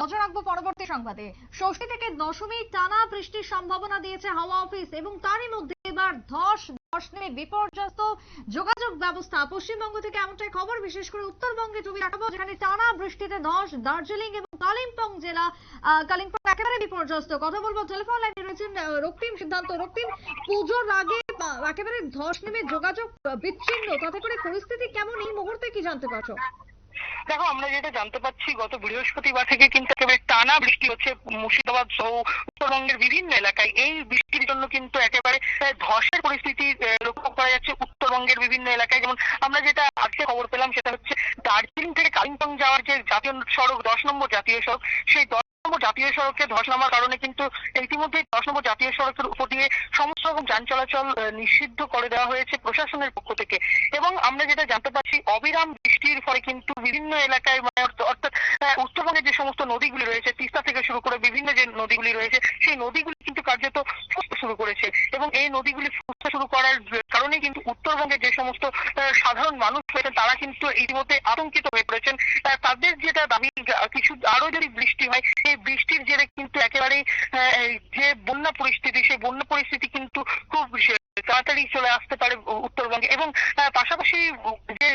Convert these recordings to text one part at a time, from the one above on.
নজর রাখব পরবর্তী সংবাদে। ষষ্ঠী থেকে দশমী টানা বৃষ্টির সম্ভাবনা দিয়েছে হাওয়া অফিস এবং তারই মধ্যে এবার ধস বিপর্যস্ত যোগাযোগ ব্যবস্থা। পশ্চিমবঙ্গ থেকে এমনটাই খবর, বিশেষ করে উত্তরবঙ্গে ছবি দেখাবো, যেখানে টানা বৃষ্টিতে ধস, দার্জিলিং এবং কালিম্পং জেলা কালিম্পং একেবারে বিপর্যস্ত। কথা বলব টেলিফোন লাইনে রয়েছেন রক্তিম, সিদ্ধান্ত রক্তিম। পুজোর আগে একেবারে ধস নেমে যোগাযোগ বিচ্ছিন্ন। তাতে করে পরিস্থিতি কেমন? এই মুহূর্তে কি জানতে পারছ? দেখো, আমরা যেটা জানতে পাচ্ছি, গত বৃহস্পতিবার থেকে কিন্তু একেবারে টানা বৃষ্টি হচ্ছে মুর্শিদাবাদ সহ উত্তরবঙ্গের বিভিন্ন এলাকায়। এই বৃষ্টির জন্য কিন্তু একেবারে ধসের পরিস্থিতি লক্ষ্য করা যাচ্ছে উত্তরবঙ্গের বিভিন্ন এলাকায়। যেমন আমরা যেটা আজকে খবর পেলাম, সেটা হচ্ছে দার্জিলিং থেকে কালিম্পং যাওয়ার যে জাতীয় সড়ক, দশ নম্বর জাতীয় সড়ক, সেই দশ নম্বর জাতীয় সড়কে ধস নামার কারণে কিন্তু ইতিমধ্যে দশ নম্বর জাতীয় সড়কের উপর দিয়ে সমস্ত রকম যান চলাচল নিষিদ্ধ করে দেওয়া হয়েছে প্রশাসনের পক্ষ থেকে। এবং আমরা যেটা জানতে পারছি অবিরাম বৃষ্টির ফলে কিন্তু বিভিন্ন এলাকায় মানে অর্থাৎ উত্তরবঙ্গের যে সমস্ত নদীগুলি রয়েছে তিস্তা থেকে শুরু করে বিভিন্ন যে নদীগুলি রয়েছে সেই নদীগুলি কিন্তু কার্যত শুরু করেছে। এবং এই নদীগুলি ফুসতে শুরু করার কারণে কিন্তু উত্তরবঙ্গের যে সমস্ত সাধারণ মানুষ রয়েছেন তারা কিন্তু ইতিমধ্যে আতঙ্কিত হয়ে পড়েছেন। তাদের যেটা দাবি কিছু আরও যদি বৃষ্টি হয় এই বৃষ্টির জেরে কিন্তু একেবারেই আহ, যে বন্যা পরিস্থিতি সেই বন্যা পরিস্থিতি কিন্তু খুব তাড়াতাড়ি চলে আসতে পারে উত্তরবঙ্গে। এবং পাশাপাশি যে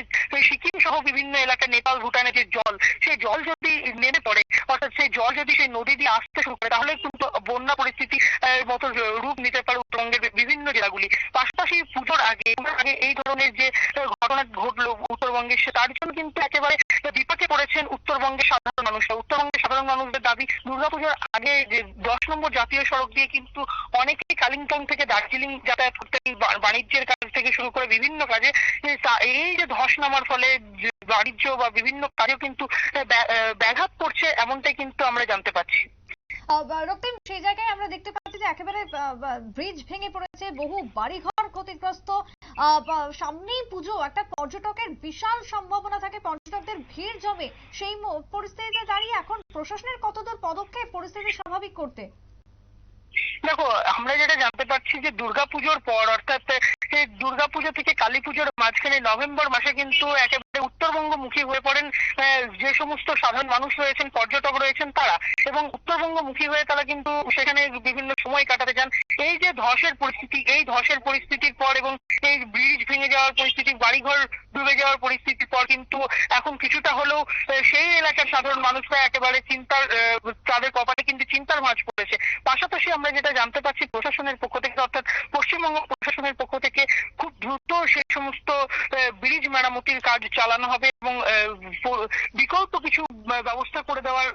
সিকিম সহ বিভিন্ন এলাকা নেপাল ভুটানের যে জল সেই জল যদি নেমে পড়ে, অর্থাৎ সেই জল যদি সেই নদী দিয়ে আসতে শুরু করে, তাহলে কিন্তু বন্যা পরিস্থিতি মতো রূপ নিতে পারে। উত্তরবঙ্গের বিভিন্ন জেলাগুলি। পাশাপাশি পুজোর আগে আগে এই ধরনের যে ঘটনা ঘটলো উত্তরবঙ্গে, সে তার জন্য কিন্তু একেবারে বিপাকে পড়েছেন উত্তরবঙ্গের সাধারণ মানুষরা। উত্তরবঙ্গের সাধারণ মানুষদের দাবি দুর্গাপুজোর আগে যে দশ নম্বর জাতীয় সড়ক দিয়ে কিন্তু অনেকেই কালিম্পং থেকে দার্জিলিং যাতায়াত করতেন বা- বাণিজ্যের কাজ থেকে শুরু করে বিভিন্ন কাজে এই যে ধস নামার ফলে বাণিজ্য বা বিভিন্ন কাজেও কিন্তু ব্যাঘাত পড়ছে এমনটাই কিন্তু আমরা জানতে পারছি। সেই জায়গায় আমরা দেখতে যে একেবারে ব্রিজ ভেঙে পড়েছে, বহু বাড়িঘর ক্ষতিগ্রস্ত সামনেই পুজো, একটা পর্যটকের বিশাল সম্ভাবনা থাকে, পর্যটকদের ভিড় জমে। সেই পরিস্থিতিতে দাঁড়িয়ে এখন প্রশাসনের কতদূর পদক্ষেপ, পরিস্থিতি স্বাভাবিক করতে? দেখো, আমরা যেটা জানতে পারছি যে দুর্গাপুজোর পর, অর্থাৎ দুর্গাপুজো থেকে কালী পুজোর মাঝখানে নভেম্বর মাসে কিন্তু একেবারে উত্তরবঙ্গমুখী হয়ে পড়েন যে সমস্ত সাধারণ মানুষ রয়েছেন, পর্যটক রয়েছেন তারা, এবং উত্তরবঙ্গমুখী হয়ে তারা কিন্তু সেখানে বিভিন্ন সময় কাটাতে যান এই যে ধসের পরিস্থিতি, এই ধসের পরিস্থিতির পর এবং এই ব্রিজ ভেঙে যাওয়ার পরিস্থিতি, বাড়িঘর ডুবে যাওয়ার পরিস্থিতির পর কিন্তু এখন কিছুটা হলেও সেই এলাকার সাধারণ মানুষরা একেবারে চিন্তার তাদের কপালে কিন্তু চিন্তার ভাঁজ পড়েছে। পাশাপাশি আমরা যেটা জানতে পারছি, প্রশাসনের পক্ষ থেকে, অর্থাৎ পশ্চিমবঙ্গ প্রশাসনের পক্ষ থেকে খুব দ্রুত সেই সমস্ত ব্রিজ মেরামতির কাজ চালানো হবে এবং বিকল্প কিছু ব্যবস্থা করে দেওয়ার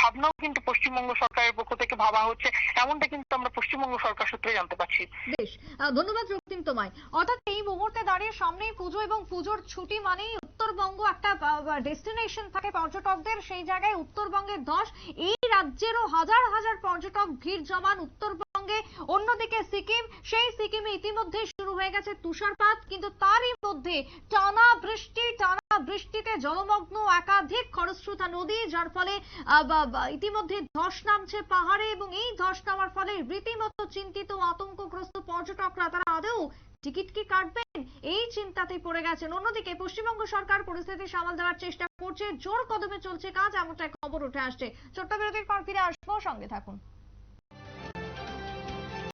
ভাবনাও কিন্তু পশ্চিমবঙ্গ সরকারের পক্ষ থেকে ভাবা হচ্ছে। এমনটা কিন্তু আমরা পশ্চিমবঙ্গ সরকার সূত্রে জানতে পারছি। বেশ ধন্যবাদ রক্তিম তোমায়। অর্থাৎ এই মুহূর্তে দাঁড়িয়ে সামনেই পুজো এবং পুজোর ছুটি মানেই উত্তরবঙ্গ একটা ডেস্টিনেশন থাকে পর্যটকদের, সেই জায়গায় উত্তরবঙ্গের ধস এই রাজ্যেরও হাজার হাজার পর্যটক ভিড় জমান উত্তরবঙ্গে অন্যদিকে সিকিম, সেই সিকিমে ইতিমধ্যে শুরু হয়ে গেছে তুষারপাত, কিন্তু তারই মধ্যে টানা বৃষ্টি, টানা বৃষ্টিতে জলমগ্ন একাধিক খরস্রোতা নদী, যার ফলে ইতিমধ্যে ধস নামছে পাহাড়ে এবং এই ধস নামার ফলে রীতিমতো চিন্তিত আতঙ্কগ্রস্ত পর্যটকরা। তারা আদৌ টিকিট কি কাটবেন? এই চিন্তাতেই পড়ে গেছেন। অন্যদিকে পশ্চিমবঙ্গ সরকার পরিস্থিতি সামাল দেওয়ার চেষ্টা করছে। জোর কদমে চলছে কাজ এমনটা খবর উঠে আসছে। ছোট্ট বিরতির পর ফিরে আসব। সঙ্গে থাকুন।